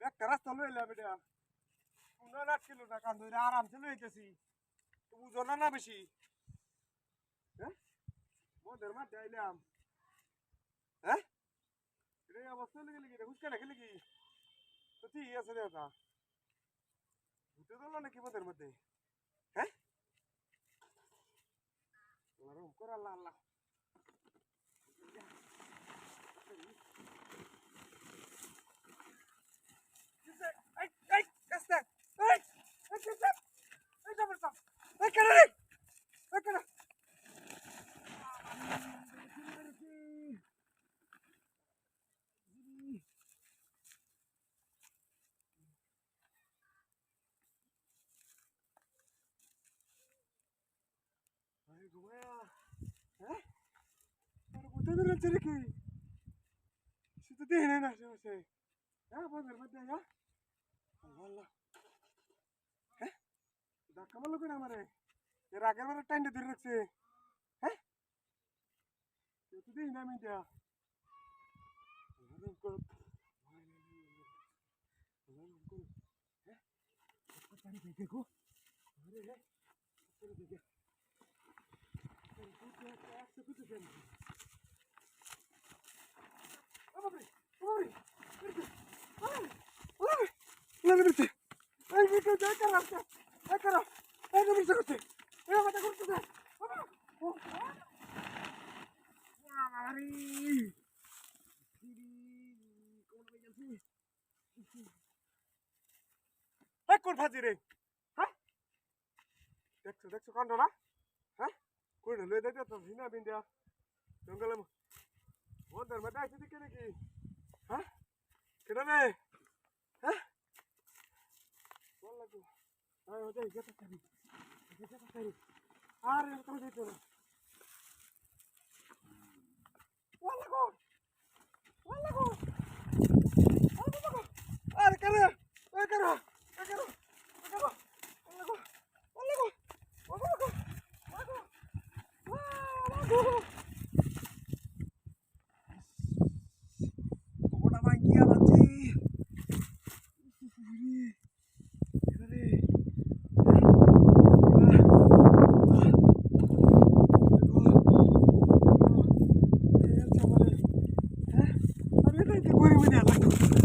একটা রাস্তা লইলাম এটা পনেরো আট কিলো টাকা ধরে আরামসে লইতেছি বুঝো না না বেশি হ্যাঁ মদের মাঠে আইলাম হ্যাঁ এটা এই অবস্থা লেগে লেগে হুসকা নাকি লেগে তো ঠিক আছে দেওয়া ভূতে ধরলো নাকি মদের মধ্যে হ্যাঁ আল্লাহ করে আল্লাহ আল্লাহ এই, এই, কাস্তে, এই, এই, কাস্তে, ভূতে ধরেছে নাকি? সে তো দেখে নেয় না আশেপাশে। হ্যাঁ, বন্ধের মধ্যে, হ্যাঁ? আল্লাহ। হ্যাঁ? ধাক্কা মারলো কেন আমারে? এর আগের বারে টাইনটা ধরে রাখছে। হ্যাঁ? তো দেখি না আমি এটা। হ্যাঁ? দেখে। আরে একটা দেখে। কোন ফাজি রে? হ্যাঁ? দেখছ দেখছ কাণ্ড না হ্যাঁ Kurang leh dah jatuh sini abin dia. Tunggal mu. Wah dar mata sini kene kiri. Hah? Kenapa? Hah? Wallah tu. Ayo jadi jatuh sini. Jatuh sini. Ah, ini kau jatuh. Wait a minute, like